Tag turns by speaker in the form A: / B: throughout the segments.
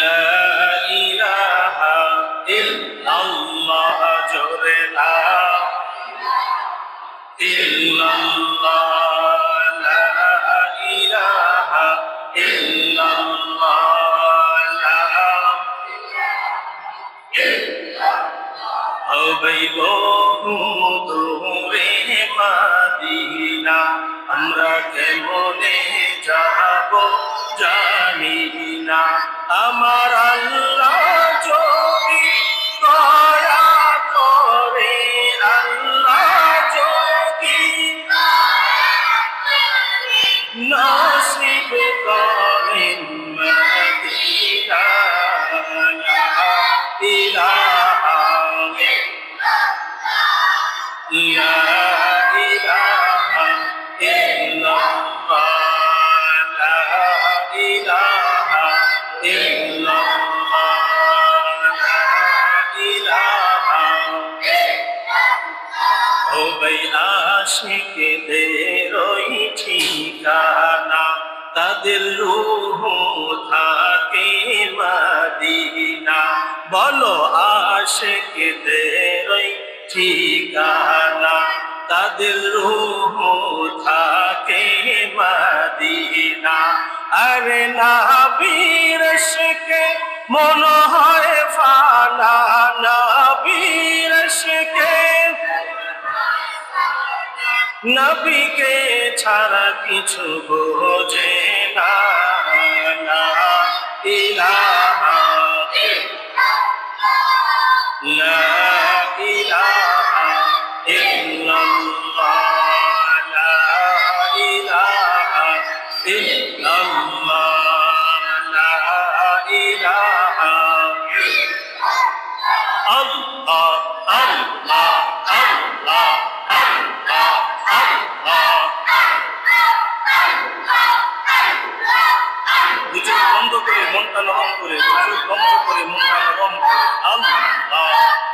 A: لا إله إلا الله جوري لا إلا الله لا إله إلا الله হবেব তোরে মাদিনা আমরা কেমনে যাব জানি না। আমার আল্লাহ যদি দয়া করে আল্লাহ যদি নসিব করেন মদিনা ইলাহা। হবেই আশিকদের ওই ঠিকানা। তাদের রূহ থাকে মাদিনা। বলো আশিকদের ওই ঠিকানা। তাদের রূহ থাকে মাদিনা। আরে না বীর শেখে মন হয় ফানা না বীর শেখে নবীকে ছাড়া কিছু বোঝে না ইলাহা লা ইলাহা ইল্লাল্লাহ। লা ইলাহা ইল্লাল্লাহ। লা ইলাহা মনটা নরম করে দুচোখ বন্ধ করে মনটা নরম করে আল্লাহ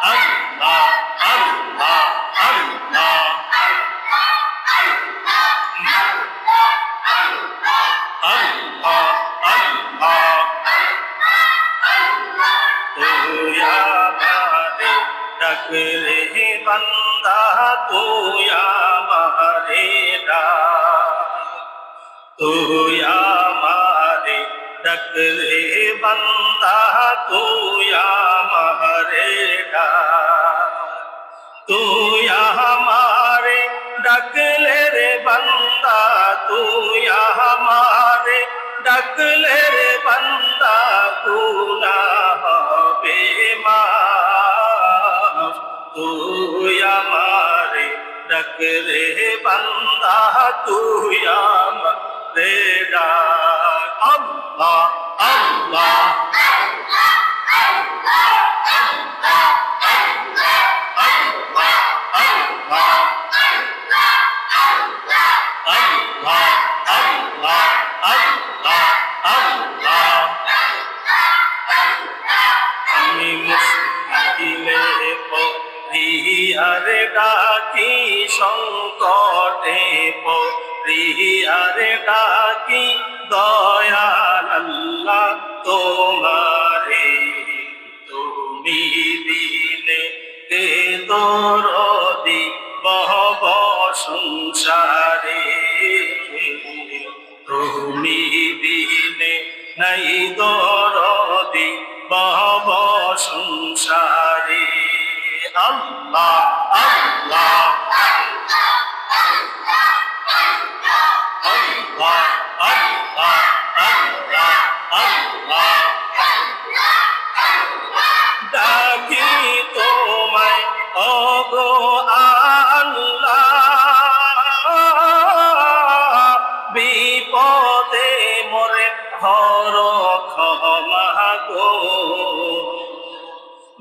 A: আল্লাহ আল্লাহ আল্লাহ ডাকলে বান্দা তুই আমারে ডাক তুই আমারে ডাকলে বান্দা, তুই আমারে তুই আমারে ডাকলে রে বান্দা, তুই আমারে ডাকলে রে বান্দা গুনা হবে মাফ তুই আমারে ডাকলে বান্দা, তুই আমারে ডাক আল্লাহ আল্লাহ হরিহারে ডাকি সংকটে পরিহারে ডাকি দয়াল আল্লাহ, তোমারে তুমি দিনে কে দরদি বহব সংসারে। তুমি দিনে নাই দরদি বহব সংসারে। আল্লাহ আল্লাহ।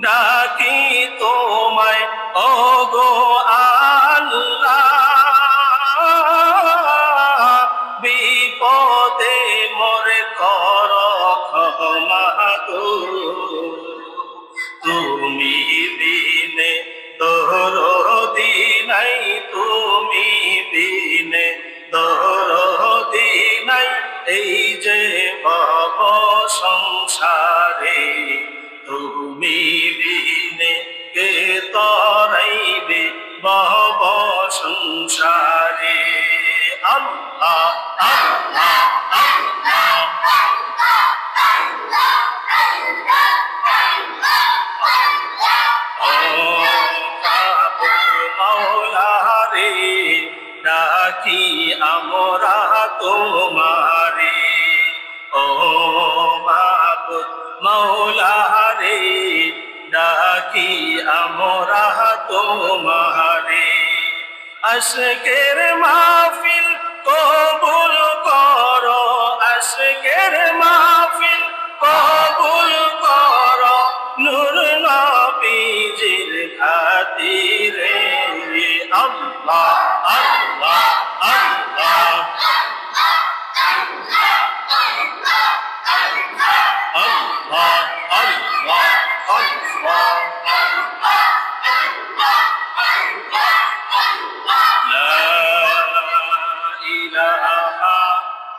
A: ডাকি তোমায় অগো আল্লাহ। বিপদে মরে কর ক্ষমা গো তুমি দিনে দরদি নাই, তুমি দিনে দরদি নাই। এই যে ভব সংসার তারে তুমি তরাইবে বহব সংসারে আল্লাহ আল্লাহ আল্লাহ ও মাবুদ মাওলা রে ডাকি আমরা তোমারে তোমারে আশকের মাহফিল কবুল করো আশকের মাহফিল কবুল করো। নূর নবীজির খাতিরে আল্লাহ। আল্লাহ আল্লাহ আল্লাহ আল্লাহ।